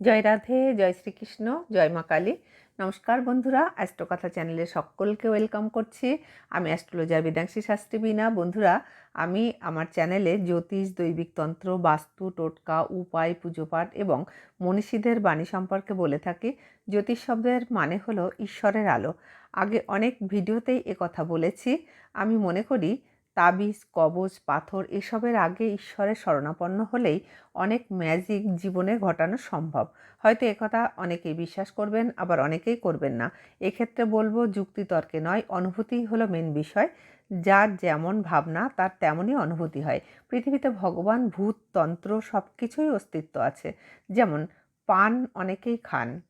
জয় রাধে, জয় শ্রীকৃষ্ণ, জয় মা কালী। নমস্কার বন্ধুরা, অ্যাস্ট্রোকথা চ্যানেলে সকলকে ওয়েলকাম করছি। আমি অ্যাস্ট্রোলজার বেদাংশী শাস্ত্রী বিনা বন্ধুরা, আমি আমার চ্যানেলে জ্যোতিষ, দৈবিক তন্ত্র, বাস্তু, টোটকা, উপায় পুজোপাঠ এবং মনীষীদের বাণী সম্পর্কে বলে থাকি। জ্যোতিষ শব্দের মানে হলো ঈশ্বরের আলো। আগে অনেক ভিডিওতেই কথা বলেছি। আমি মনে করি তাবিজ, কবজ, পাথর এসবের আগে ঈশ্বরের শরণাপন্ন হলেই অনেক ম্যাজিক জীবনে ঘটানো সম্ভব। হয়তো একথা অনেকেই বিশ্বাস করবেন, আবার অনেকেই করবেন না। এক্ষেত্রে বলব, যুক্তিতর্কে নয় অনুভূতিই হলো মেন বিষয়। যার যেমন ভাবনা, তার তেমনই অনুভূতি হয়। পৃথিবীতে ভগবান, ভূত, তন্ত্র সব কিছুই অস্তিত্ব আছে। যেমন, পান অনেকেই খান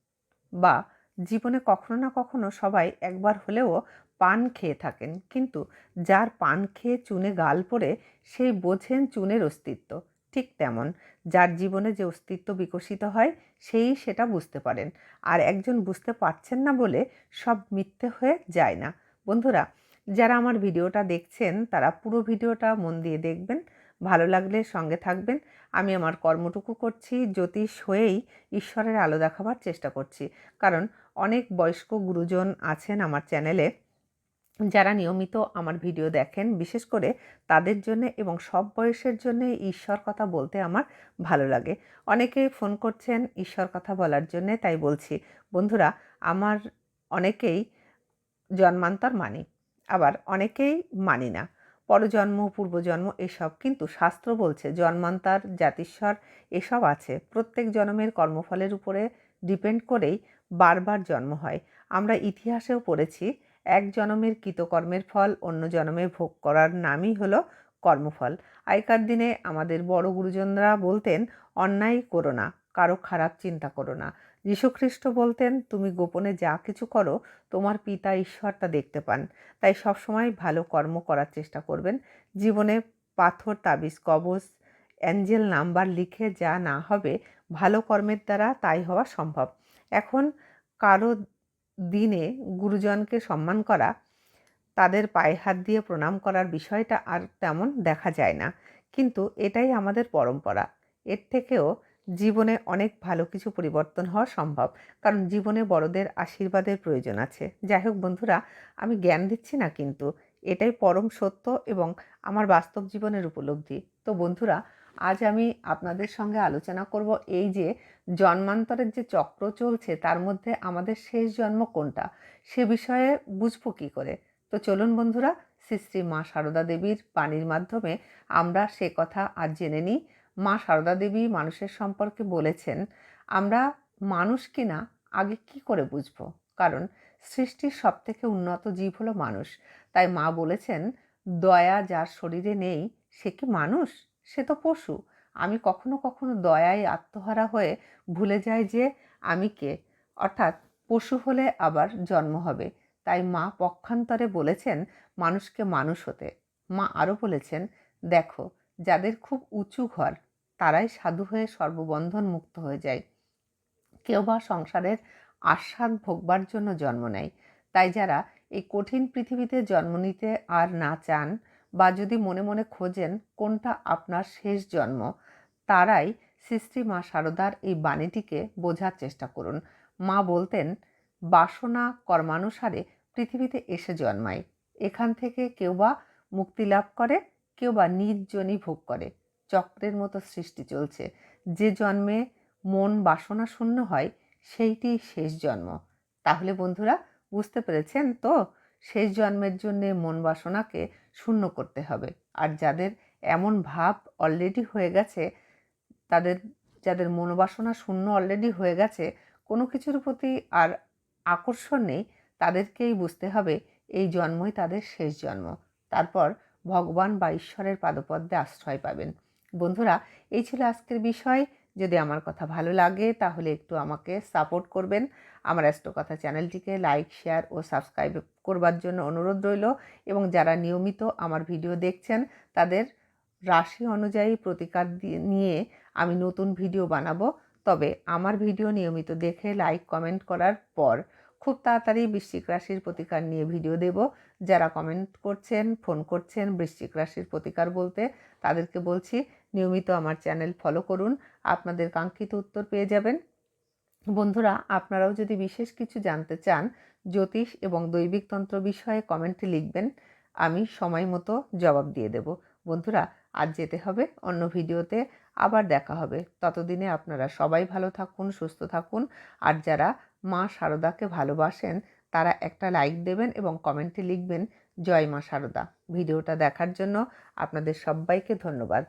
বা জীবনে কখনো না কখনো সবাই একবার হলেও পান খেয়ে থাকেন। কিন্তু যার পান খেয়ে চুনে গাল পড়ে, সেই বোঝেন চুনের অস্তিত্ব। ঠিক তেমন, যার জীবনে যে অস্তিত্ব বিকশিত হয়, সেই সেটা বুঝতে পারেন। আর একজন বুঝতে পারছেন না বলে সব মিথ্যে হয়ে যায় না। বন্ধুরা, যারা আমার ভিডিওটা দেখছেন, তারা পুরো ভিডিওটা মন দিয়ে দেখবেন। ভালো লাগলে সঙ্গে থাকবেন। আমি আমার কর্মটুকু করছি, জ্যোতিষ হয়েই ঈশ্বরের আলো দেখাবার চেষ্টা করছি। কারণ অনেক বয়স্ক গুরুজন আছেন আমার চ্যানেলে। যারা নিয়মিত আমার ভিডিও দেখেন, বিশেষ করে তাদের জন্য এবং সব বয়সের জন্য ঈশ্বর কথা বলতে আমার ভালো লাগে। অনেকে ফোন করছেন ঈশ্বর কথা বলার জন্যে, তাই বলছি, বন্ধুরা, আমার অনেকেই জন্মান্তর মানি, আবার অনেকেই মানি না। পরজন্ম, পূর্বজন্ম, এসব কিন্তু শাস্ত্র বলছে, জন্মান্তর, জাতিস্বর, এসব আছে। প্রত্যেক জন্মের কর্মফলের উপরে ডিপেন্ড করেই বারবার জন্ম হয়। আমরা ইতিহাসেও পড়েছি এক জনমের কৃতকর্মের ফল, অন্য জনমে ভোগ করার নামই হলো কর্মফল। আগেকার দিনে আমাদের বড় গুরুজনরা বলতেন, অন্যায় করো না, কারও খারাপ চিন্তা করো না। যীশুখ্রিস্ট বলতেন, তুমি গোপনে যা কিছু করো, তোমার পিতা ঈশ্বর তা দেখতে পান। তাই সবসময় ভালো কর্ম করার চেষ্টা করবেন। জীবনে পাথর, তাবিজ কবজ অ্যাঞ্জেল, নাম্বার লিখে যা না হবে, ভালো কর্মের দ্বারা তাই হওয়া সম্ভব। এখন কারও দিনে গুরুজনকে সম্মান করা, তাদের পায়ে হাত দিয়ে প্রণাম করার বিষয়টা আর তেমন দেখা যায় না। কিন্তু এটাই আমাদের পরম্পরা। এর থেকেও জীবনে অনেক ভালো কিছু পরিবর্তন হওয়া সম্ভব। কারণ জীবনে বড়দের আশীর্বাদের প্রয়োজন আছে। যাই হোক বন্ধুরা, আমি জ্ঞান দিচ্ছি না কিন্তু এটাই পরম সত্য এবং আমার বাস্তব জীবনের উপলব্ধি। তো বন্ধুরা আজ আমি আপনাদের সঙ্গে আলোচনা করব এই যে জন্মান্তরের যে চক্র চলছে, তার মধ্যে আমাদের শেষ জন্ম কোনটা? সে বিষয়ে বুঝব কী করে? তো চলুন বন্ধুরা, শ্রী শ্রী মা সারদা দেবীর বাণীর মাধ্যমে আমরা সে কথা আজ জেনে নিই। মা সারদা দেবী মানুষের সম্পর্কে বলেছেন, আমরা মানুষ কিনা আগে কি করে বুঝব? কারণ সৃষ্টির সব থেকে উন্নত জীব হলো মানুষ। তাই মা বলেছেন, দয়া যার শরীরে নেই, সে কি মানুষ? সে তো পশু। আমি কখনো কখনো দয়ায় আত্মহারা হয়ে ভুলে যাই যে আমি কে। অর্থাৎ পশু হলে আবার জন্ম হবে। তাই মা পক্ষান্তরে বলেছেন, মানুষকে মানুষ হতে। মা আরও বলেছেন, দেখো, যাদের খুব উঁচু ঘর, তারাই সাধু হয়ে সর্ববন্ধন মুক্ত হয়ে যায়। কেউ বা সংসারের আস্বাদ ভোগবার জন্য জন্ম নেয়। তাই যারা এই কঠিন পৃথিবীতে জন্ম নিতে আর না চান বা যদি মনে মনে খোঁজেন কোনটা আপনার শেষ জন্ম, তারাই সৃষ্টি মা সারদার এই বাণীটিকে বোঝার চেষ্টা করুন। মা বলতেন, বাসনা কর্মানুসারে পৃথিবীতে এসে জন্মায়। এখান থেকে কেউ বা মুক্তি লাভ করে, কেউ বা নির্জনই ভোগ করে। চক্রের মতো সৃষ্টি চলছে। যে জন্মে মন বাসনা শূন্য হয় সেইটি শেষ জন্ম। তাহলে বন্ধুরা, বুঝতে পেরেছেন তো? শেষ জন্মের জন্যে মন বাসনাকে শূন্য করতে হবে। আর যাদের এমন ভাব অলরেডি হয়ে গেছে, তাদের, যাদের মনোবাসনা শূন্য অলরেডি হয়ে গেছে, কোনো কিছুর প্রতি আর আকর্ষণ নেই, তাদেরকেই বুঝতে হবে এই জন্মই তাদের শেষ জন্ম। তারপর ভগবান বা ঈশ্বরের পাদপদ্মে আশ্রয় পাবেন। বন্ধুরা, এই ছিল আজকের বিষয়। যদি আমার কথা ভালো লাগে, তাহলে একটু আমাকে সাপোর্ট করবেন। আমার কথা চ্যানেলটিকে লাইক শেয়ার ও সাবস্ক্রাইব করবার জন্য অনুরোধ রইল এবং যারা নিয়মিত আমার ভিডিও দেখছেন, তাদের রাশি অনুযায়ী প্রতিকার নিয়ে আমি নতুন ভিডিও বানাবো। তবে আমার ভিডিও নিয়মিত দেখে লাইক কমেন্ট করার পর খুব তাড়াতাড়ি বৃশ্চিক রাশির প্রতিকার নিয়ে ভিডিও দেব। যারা কমেন্ট করছেন ফোন করছেন বৃশ্চিক রাশির প্রতিকার বলতে, তাদেরকে বলছি নিয়মিত আমার চ্যানেল ফলো করুন, আপনাদের কাঙ্ক্ষিত উত্তর পেয়ে যাবেন। বন্ধুরা, আপনারাও যদি বিশেষ কিছু জানতে চান, জ্যোতিষ এবং দৈবিক তন্ত্র বিষয়ে কমেন্টে লিখবেন, আমি সময় মতো জবাব দিয়ে দেব। বন্ধুরা, আজ যেতে হবে, অন্য ভিডিওতে আবার দেখা হবে। ততদিনে আপনারা সবাই ভালো থাকুন, সুস্থ থাকুন। আর যারা মা শারদাকে ভালোবাসেন, তারা একটা লাইক দেবেন এবং কমেন্টে লিখবেন, জয় মা শারদা ভিডিওটা দেখার জন্য আপনাদের সবাইকে ধন্যবাদ।